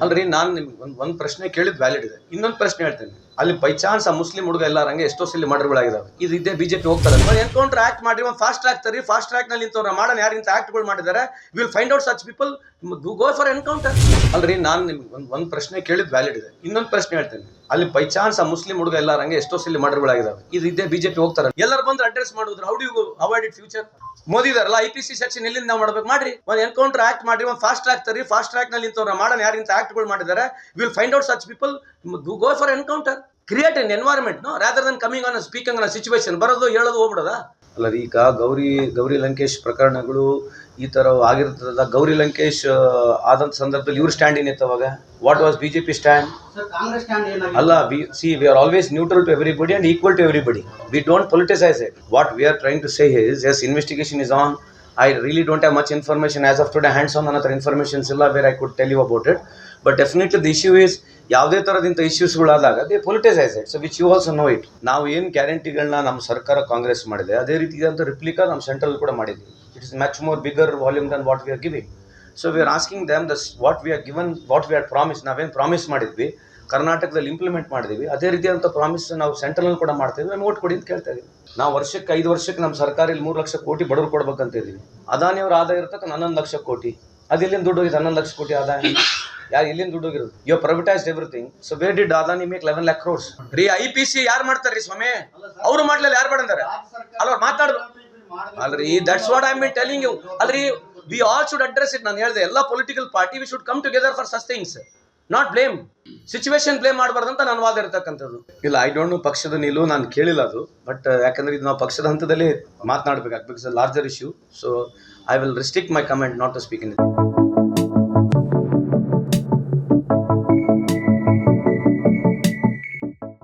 ಅಲ್ರಿ ನಾನು ನಿಮ್ಗೆ ಒಂದು ಒಂದು ಪ್ರಶ್ನೆ ಕೇಳಿದ್ ವ್ಯಾಲಿಡ್ ಇದೆ. ಇನ್ನೊಂದು ಪ್ರಶ್ನೆ ಹೇಳ್ತೇನೆ. ಅಲ್ಲಿ ಬೈ ಚಾನ್ಸ್ ಆ ಮುಸ್ಲಿಂ ಹುಡುಗ ಎಲ್ಲ ಹಂಗೆ ಎಷ್ಟೋ ಸಲ ಮರ್ಡರ್ಗಳಾಗಿದಾವೆ ಇದು ಇದೇ ಬಿಜೆಪಿ ಹೋಗ್ತಾರೆ. ಎನ್ಕೌಂಟರ್ ಆಕ್ಟ್ ಮಾಡಿ ಒಂದು ಫಾಸ್ಟ್ ಟ್ರ್ಯಾಕ್ ತರಿ ಫಾಸ್ಟ್ ಟ್ರ್ಯಾಕ್ನಲ್ಲಿ ಇಂಥವ್ರ ಮಾಡೋಣ, ಯಾರು ಇಂಥ ಆಕ್ಟ್ಗಳು ಮಾಡಿದ್ದಾರೆ will find out such people go for encounter ಅಲ್ರಿ, ನಾನು ನಿಮ್ಗೆ ಒಂದು ಒಂದು ಪ್ರಶ್ನೆ ಕೇಳಿದ್ ವ್ಯಾಲಿಡ್ ಇದೆ. ಇನ್ನೊಂದು ಪ್ರಶ್ನೆ ಹೇಳ್ತೇನೆ. ಅಲ್ಲಿ ಬೈ ಚಾನ್ಸ್ ಆ ಮುಸ್ಲಿಂ ಹುಡುಗ ಎಲ್ಲ ಹಂಗೆ ಎಷ್ಟೋ ಸಲ ಮರ್ಡರ್ಗಳಾಗಿದಾವೆ ಇದು ಇದೇ ಬಿಜೆಪಿ ಹೋಗ್ತಾರೆ. ಎಲ್ಲರೂ ಬಂದು ಅಡ್ರೆಸ್ ಮಾಡಿದ್ರು. How you avoid it future Modi ಇದಾರಲ್ಲ ಐ ಪಿ ಸಿ ಸೆಕ್ಷನ್ ಎಲ್ಲಿಂದ ನಾವು ಮಾಡ್ಬೇಕು? ಮಾಡ್ರಿ. ಒಂದು ಎನ್ಕೌಂಟರ್ ಆಕ್ಟ್ ಮಾಡಿ ಒಂದು ಫಾಸ್ಟ್ ಟ್ರ್ಯಾಕ್ ತರಿ ಫಾಸ್ಟ್ ಟ್ರ್ಯಾಕ್ನಲ್ಲಿ ಇಂಥವ್ರ ಮಾಡೋಣ, ಯಾರು ಇಂಥ ಆಕ್ಟ್ಗಳು ಮಾಡಿದ್ದಾರೆ will find out such people go for encounter create an environment no rather than coming on speaking ಅನ್ನೋ ಸಿಚುವೇಶನ್ ಬರೋದು ಹೇಳೋದು ಹೋಗ್ಬಿಡೋದ? ಅಲ್ಲ ಈಗ ಗೌರಿ ಗೌರಿ ಲಂಕೇಶ್ ಪ್ರಕರಣಗಳು ಈ ಥರ ಆಗಿರ್ತದ ಗೌರಿ ಲಂಕೇಶ್ ಆದಂತ ಸಂದರ್ಭದಲ್ಲಿ ಇವ್ರ ಸ್ಟ್ಯಾಂಡ್ ಏನಿತ್ತು ಅವಾಗ. What was B J P stand ಅಲ್ಲ B C we always neutral to everybody and equal to everybody we don't politicise it what we are trying to say is as investigation is on I really don't have much information as of today hands on ಅನ್ನೋ ಥರ informations ಇಲ್ಲ where I could tell you about it but definitely the issue is ಯಾವುದೇ ಥರದಿಂಥ ಇಶ್ಯೂಸ್ಗಳಾದಾಗ they politicise it so which you also know it ನಾವು ಏನು ಗ್ಯಾರಂಟಿಗಳನ್ನ ನಮ್ಮ ಸರ್ಕಾರ ಕಾಂಗ್ರೆಸ್ ಮಾಡಿದೆ, ಅದೇ ರೀತಿ ಅಂತ ರಿಪ್ಲಿಕಾ ನಮ್ಮ ಸೆಂಟ್ರಲ್ ಕೂಡ ಮಾಡಿದ್ವಿ it is much more bigger volume than what we are giving so we are asking them thus what we are given what we are promise ನಾವೇನು ಪ್ರಾಮಿಸ್ ಮಾಡಿದ್ವಿ, ಕರ್ನಾಟಕದಲ್ಲಿ ಇಂಪ್ಲಿಮೆಂಟ್ ಮಾಡಿದ್ವಿ, ಅದೇ ರೀತಿಯಾದಂಥ ಪ್ರಾಮಿಸ್ ನಾವು ಸೆಂಟ್ರಲ್ ಕೂಡ ಮಾಡ್ತೀವಿ ನಮ್ಗೆ ಓಟ್ ಕೊಡಿ ಅಂತ ಕೇಳ್ತಾ ಇದ್ವಿ ನಾವು ವರ್ಷಕ್ಕೆ ಐದು ವರ್ಷಕ್ಕೆ ನಮ್ಮ ಸರ್ಕಾರ ಇಲ್ಲಿ ಮೂರು ಲಕ್ಷ ಕೋಟಿ ಬಡವರು ಕೊಡ್ಬೇಕಂತ ಇದ್ದೀವಿ. ಅದಾನಿಯವ್ರ ಆದಾಯ ಇರ್ತಕ್ಕ ಹನ್ನೊಂದು ಲಕ್ಷ ಕೋಟಿ. ಅದಿಲ್ಲಿಂದ ದುಡ್ಡು ಹೋಗಿದೆ ಹನ್ನೊಂದು ಲಕ್ಷ ಕೋಟಿ ಆದಾಯ. ಯಾರು ಇಲ್ಲಿಂದ ದುಡ್ಡು ಹೋಗಿರೋದು you privatise everything so where did Adani make eleven lakh crores ರೀ ಐ ಪಿ ಸಿ ಯಾರು ಮಾಡ್ತಾರ್ರಿ ಸ್ವಾಮಿ? ಅವ್ರು ಮಾಡ್ಲಿಲ್ಲ ಯಾರು ಮಾಡಂದಾರೆ ಅಲ್ವಾ ಮಾತಾಡು ಅಲ್ರಿ that's what I mean telling you ಅಲ್ರಿ we all should address it ನಾನು ಹೇಳಿದೆ, ಎಲ್ಲ political party we should come together for such things not blame situation blame ಅಂತ ನನ್ನ ವಾದ ಇರತಕ್ಕಂಥದ್ದು. ಇಲ್ಲ ಐ ಡೋಂಟ್ ನೋ ಪಕ್ಷದ ನಿಲುವು, ನಾನು ಕೇಳಿಲ್ಲ ಅದು. ಬಟ್ ಯಾಕಂದ್ರೆ ಇದು ನಾವು ಪಕ್ಷದ ಹಂತದಲ್ಲಿ ಮಾತನಾಡಬೇಕಾಗ್ಬೇಕು. Larger issue so I will restrict my comment not to speak in